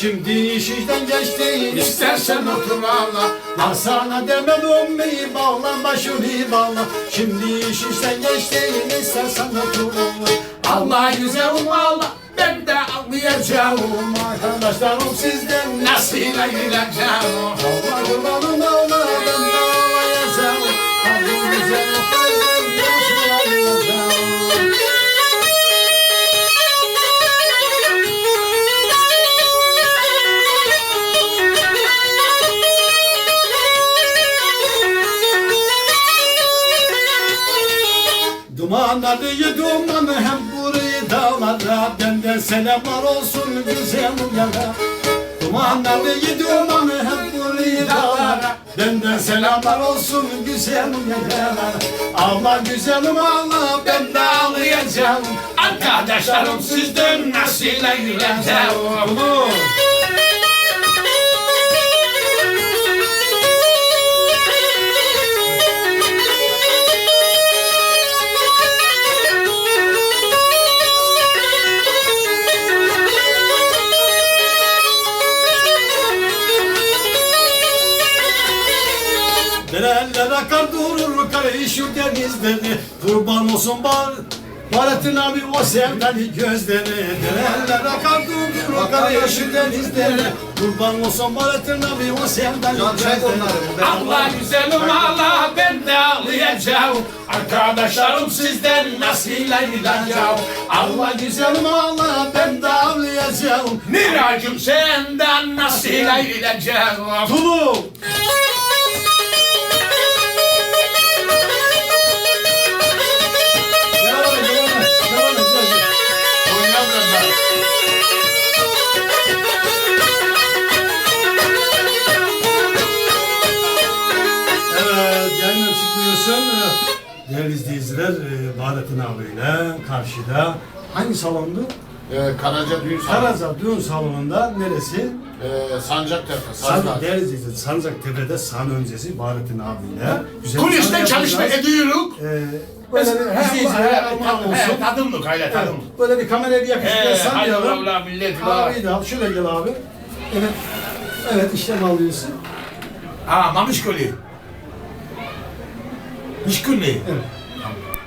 Şimdi iş işten geçti istersen otur ağla. Ben sana demedim mi bağla başını bağla. Şimdi iş işten geçti istersen otur ağla. Allah güzel bağla ben de anlayacağım Arkadaşlarım sizden nasıl ayıracağım Allah Dumanları dumanı hem burayı dağlara. Benden selamlar olsun güzel yara. Dumanları dumanı hem burayı dağlara. Benden selamlar olsun güzel yara. Allah güzelim Allah ben de ağlayacağım. Arkadaşlarım sizden nasıl eğleneceğim Oğlum Dereler akar durur karışır denizleri. Kurban olsun bar Bahattin abi o sevdali gözleri. Dereler akar durur karışır denizleri. Kurban olsun Bahattin abi o sevdali gözleri. Allah güzelim Allah ben de ağlayacağım. Arkadaşlarım sizden nasıl eğleneceğim? Allah güzelim Allah ben de ağlayacağım. Miracım senden nasıl eğleneceğim? Tulu ben. Evet, yayına çıkmıyorsun. Değerli izleyiciler, e, Bahattin abiyle karşıda. Hangi salondu? Ee, Karaca Düğün Salonu. Karaza Düğün Salonu'nda neresi? Ee, Sancaktepe, San, Sancak. değerli izleyiciler, Sancaktepe'de san öncesi Bahattin abiyle. Güzel Kuliste çalışma ediyoruz. Ee, böyle bir hem İzleyicilere Alman olsun. tadımlık, hayla Evet, tadımlık. Böyle bir kameraya bir yakışıklı sallayalım. valla millet var. Abi de al, şöyle gel abi. Evet, evet işlem alıyorsun. Ha, mamış koli. Mişkulli. Evet.